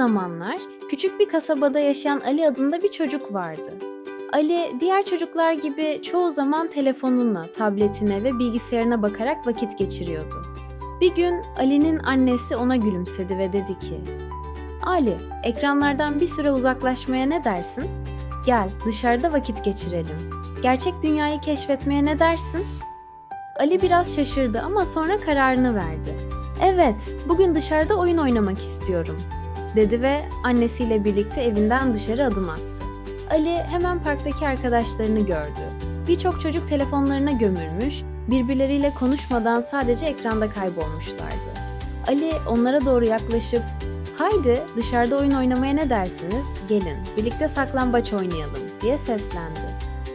zamanlar küçük bir kasabada yaşayan Ali adında bir çocuk vardı. Ali diğer çocuklar gibi çoğu zaman telefonuna, tabletine ve bilgisayarına bakarak vakit geçiriyordu. Bir gün Ali'nin annesi ona gülümsedi ve dedi ki: "Ali, ekranlardan bir süre uzaklaşmaya ne dersin? Gel, dışarıda vakit geçirelim. Gerçek dünyayı keşfetmeye ne dersin?" Ali biraz şaşırdı ama sonra kararını verdi. Evet, bugün dışarıda oyun oynamak istiyorum, dedi ve annesiyle birlikte evinden dışarı adım attı. Ali hemen parktaki arkadaşlarını gördü. Birçok çocuk telefonlarına gömülmüş, birbirleriyle konuşmadan sadece ekranda kaybolmuşlardı. Ali onlara doğru yaklaşıp "Haydi dışarıda oyun oynamaya ne dersiniz? Gelin, birlikte saklambaç oynayalım." diye seslendi.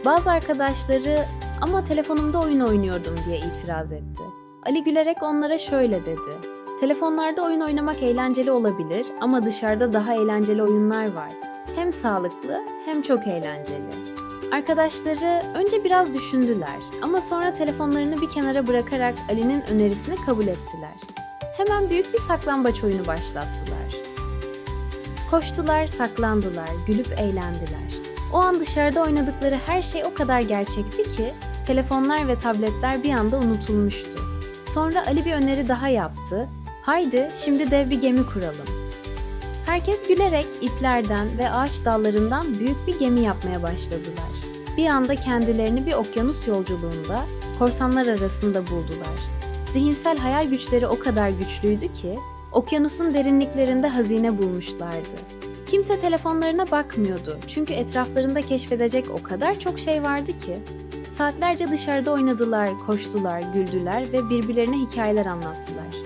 Bazı arkadaşları "Ama telefonumda oyun oynuyordum." diye itiraz etti. Ali gülerek onlara şöyle dedi: Telefonlarda oyun oynamak eğlenceli olabilir ama dışarıda daha eğlenceli oyunlar var. Hem sağlıklı hem çok eğlenceli. Arkadaşları önce biraz düşündüler ama sonra telefonlarını bir kenara bırakarak Ali'nin önerisini kabul ettiler. Hemen büyük bir saklambaç oyunu başlattılar. Koştular, saklandılar, gülüp eğlendiler. O an dışarıda oynadıkları her şey o kadar gerçekti ki telefonlar ve tabletler bir anda unutulmuştu. Sonra Ali bir öneri daha yaptı. Haydi şimdi dev bir gemi kuralım. Herkes gülerek iplerden ve ağaç dallarından büyük bir gemi yapmaya başladılar. Bir anda kendilerini bir okyanus yolculuğunda korsanlar arasında buldular. Zihinsel hayal güçleri o kadar güçlüydü ki okyanusun derinliklerinde hazine bulmuşlardı. Kimse telefonlarına bakmıyordu çünkü etraflarında keşfedecek o kadar çok şey vardı ki. Saatlerce dışarıda oynadılar, koştular, güldüler ve birbirlerine hikayeler anlattılar.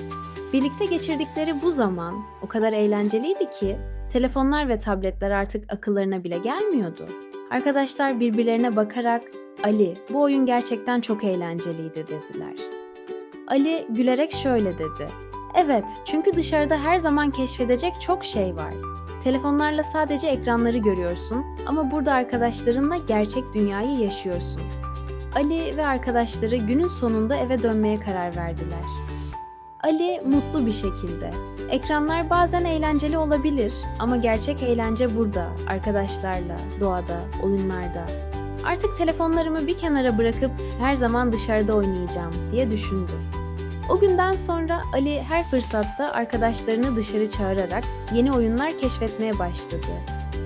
Birlikte geçirdikleri bu zaman o kadar eğlenceliydi ki telefonlar ve tabletler artık akıllarına bile gelmiyordu. Arkadaşlar birbirlerine bakarak Ali bu oyun gerçekten çok eğlenceliydi dediler. Ali gülerek şöyle dedi. Evet çünkü dışarıda her zaman keşfedecek çok şey var. Telefonlarla sadece ekranları görüyorsun ama burada arkadaşlarınla gerçek dünyayı yaşıyorsun. Ali ve arkadaşları günün sonunda eve dönmeye karar verdiler. Ali mutlu bir şekilde. Ekranlar bazen eğlenceli olabilir ama gerçek eğlence burada, arkadaşlarla, doğada, oyunlarda. Artık telefonlarımı bir kenara bırakıp her zaman dışarıda oynayacağım diye düşündü. O günden sonra Ali her fırsatta arkadaşlarını dışarı çağırarak yeni oyunlar keşfetmeye başladı.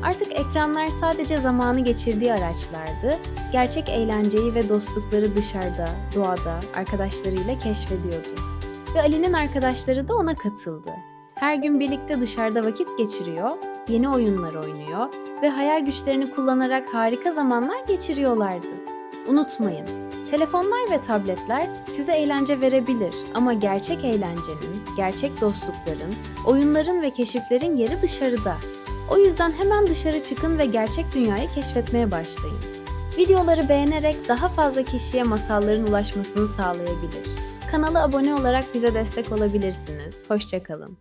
Artık ekranlar sadece zamanı geçirdiği araçlardı, gerçek eğlenceyi ve dostlukları dışarıda, doğada, arkadaşlarıyla keşfediyordu. Ve Ali'nin arkadaşları da ona katıldı. Her gün birlikte dışarıda vakit geçiriyor, yeni oyunlar oynuyor ve hayal güçlerini kullanarak harika zamanlar geçiriyorlardı. Unutmayın, telefonlar ve tabletler size eğlence verebilir ama gerçek eğlencenin, gerçek dostlukların, oyunların ve keşiflerin yeri dışarıda. O yüzden hemen dışarı çıkın ve gerçek dünyayı keşfetmeye başlayın. Videoları beğenerek daha fazla kişiye masalların ulaşmasını sağlayabilir. Kanala abone olarak bize destek olabilirsiniz. Hoşçakalın.